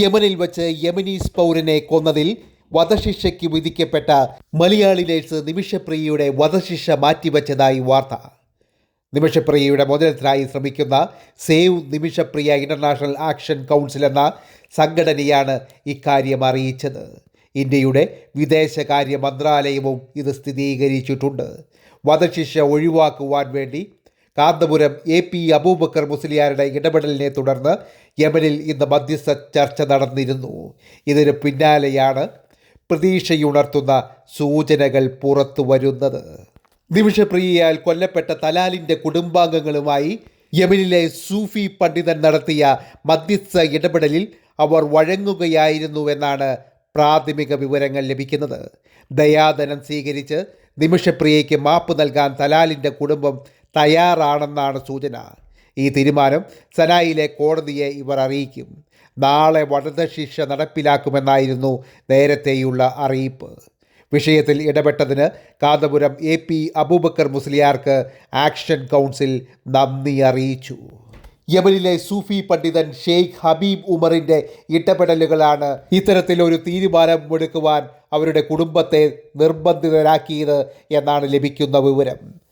യമനിൽ വച്ച് യമനീസ് പൗരനെ കൊന്നതിൽ വധശിക്ഷയ്ക്ക് വിധിക്കപ്പെട്ട മലയാളി നേഴ്സ് നിമിഷപ്രിയയുടെ വധശിക്ഷ മാറ്റിവെച്ചതായി വാർത്ത. നിമിഷപ്രിയയുടെ മോചനത്തിനായി ശ്രമിക്കുന്ന save Nimishapriya international action council എന്ന സംഘടനയാണ് ഇക്കാര്യം അറിയിച്ചത്. ഇന്ത്യയുടെ വിദേശകാര്യ മന്ത്രാലയവും ഇത് സ്ഥിരീകരിച്ചിട്ടുണ്ട്. വധശിക്ഷ ഒഴിവാക്കുവാൻ വേണ്ടി കാന്തപുരം എ പി അബൂബക്കർ മുസ്ലിയാരുടെ ഇടപെടലിനെ തുടർന്ന് യമനിൽ ഇന്ന് മധ്യസ്ഥ ചർച്ച നടന്നിരുന്നു. ഇതിന് പിന്നാലെയാണ് പ്രതീക്ഷയുണർത്തുന്ന സൂചനകൾ പുറത്തു വരുന്നത്. നിമിഷപ്രിയയാൽ കൊല്ലപ്പെട്ട തലാലിന്റെ കുടുംബാംഗങ്ങളുമായി യമനിലെ സൂഫി പണ്ഡിതൻ നടത്തിയ മധ്യസ്ഥ ഇടപെടലിൽ അവർ വഴങ്ങുകയായിരുന്നുവെന്നാണ് പ്രാഥമിക വിവരങ്ങൾ ലഭിക്കുന്നത്. ദയാധനം സ്വീകരിച്ച് നിമിഷപ്രിയയ്ക്ക് മാപ്പ് നൽകാൻ തലാലിന്റെ കുടുംബം തയ്യാറാണെന്നാണ് സൂചന. ഈ തീരുമാനം സനായിലെ കോടതിയെ ഇവർ അറിയിക്കും. നാളെ വധശിക്ഷ നടപ്പിലാക്കുമെന്നായിരുന്നു നേരത്തെയുള്ള അറിയിപ്പ്. വിഷയത്തിൽ ഇടപെട്ടതിന് കാന്തപുരം എ പി അബൂബക്കർ മുസ്ലിയാർക്ക് ആക്ഷൻ കൗൺസിൽ നന്ദി അറിയിച്ചു. യമനിലെ സൂഫി പണ്ഡിതൻ ഷെയ്ഖ് ഹബീബ് ഉമറിന്റെ ഇടപെടലുകളാണ് ഇത്തരത്തിലൊരു തീരുമാനം എടുക്കുവാൻ അവരുടെ കുടുംബത്തെ നിർബന്ധിതരാക്കിയത് എന്നാണ് ലഭിക്കുന്ന വിവരം.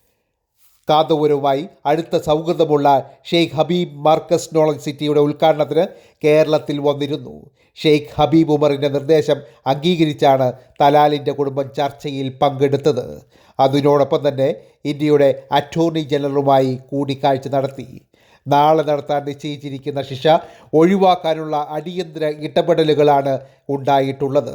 കാന്തപുരവുമായി അടുത്ത സൗഹൃദമുള്ള ഷെയ്ഖ് ഹബീബ് മാർക്കസ് നോളജ് സിറ്റിയുടെ ഉദ്ഘാടനത്തിന് കേരളത്തിൽ വന്നിരുന്നു. ഷെയ്ഖ് ഹബീബ് ഉമറിന്റെ നിർദ്ദേശം അംഗീകരിച്ചാണ് തലാലിന്റെ കുടുംബം ചർച്ചയിൽ പങ്കെടുത്തത്. അതിനോടൊപ്പം തന്നെ ഇന്ത്യയുടെ അറ്റോർണി ജനറലുമായി കൂടിക്കാഴ്ച നടത്തി. നാളെ നടത്താൻ നിശ്ചയിച്ചിരിക്കുന്ന ശിക്ഷ ഒഴിവാക്കാനുള്ള അടിയന്തര ഇടപെടലുകളാണ് ഉണ്ടായിട്ടുള്ളത്.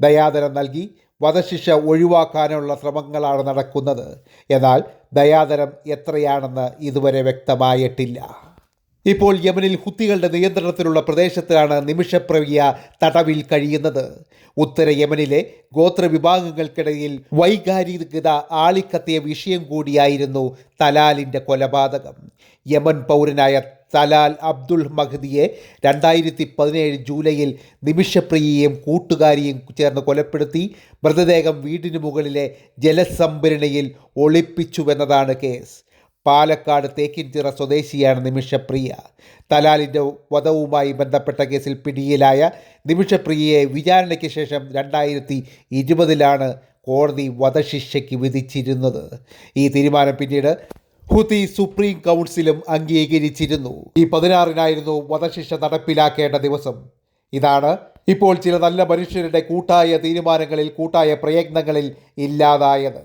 ദയാദനം നൽകി വധശിക്ഷ ഒഴിവാക്കാനുള്ള ശ്രമങ്ങളാണ് നടക്കുന്നത്. എന്നാൽ ദയാതരം എത്രയാണെന്ന് ഇതുവരെ വ്യക്തമായിട്ടില്ല. ഇപ്പോൾ യമനിൽ ഹുത്തികളുടെ നിയന്ത്രണത്തിലുള്ള പ്രദേശത്താണ് നിമിഷപ്രവിയ തടവിൽ കഴിയുന്നത്. ഉത്തര യമനിലെ ഗോത്ര വിഭാഗങ്ങൾക്കിടയിൽ വൈകാരികത ആളിക്കത്തിയ വിഷയം കൂടിയായിരുന്നു തലാലിന്റെ കൊലപാതകം. യമൻ പൗരനായ തലാൽ അബ്ദുൾ മഹദിയെ രണ്ടായിരത്തി പതിനേഴ് ജൂലൈയിൽ നിമിഷപ്രിയയും കൂട്ടുകാരിയും ചേർന്ന് കൊലപ്പെടുത്തി മൃതദേഹം വീടിന് മുകളിലെ ജലസംഭരണിയിൽ ഒളിപ്പിച്ചുവെന്നതാണ് കേസ്. പാലക്കാട് തേക്കിൻചിറ സ്വദേശിയാണ് നിമിഷപ്രിയ. തലാലിന്റെ വധവുമായി ബന്ധപ്പെട്ട കേസിൽ പിടിയിലായ നിമിഷപ്രിയയെ വിചാരണയ്ക്ക് ശേഷം രണ്ടായിരത്തി ഇരുപതിലാണ് കോടതി വധശിക്ഷയ്ക്ക് വിധിച്ചിരുന്നത്. ഈ തീരുമാനം പിന്നീട് ഹുതി സുപ്രീം കൗൺസിലും അംഗീകരിച്ചിരുന്നു. ഈ പതിനാറിനായിരുന്നു വധശിക്ഷ നടപ്പിലാക്കേണ്ട ദിവസം. ഇതാണ് ഇപ്പോൾ ചില നല്ല മനുഷ്യരുടെ കൂട്ടായ തീരുമാനങ്ങളിൽ കൂട്ടായ പ്രയത്നങ്ങളിൽ ഇല്ലാതായത്.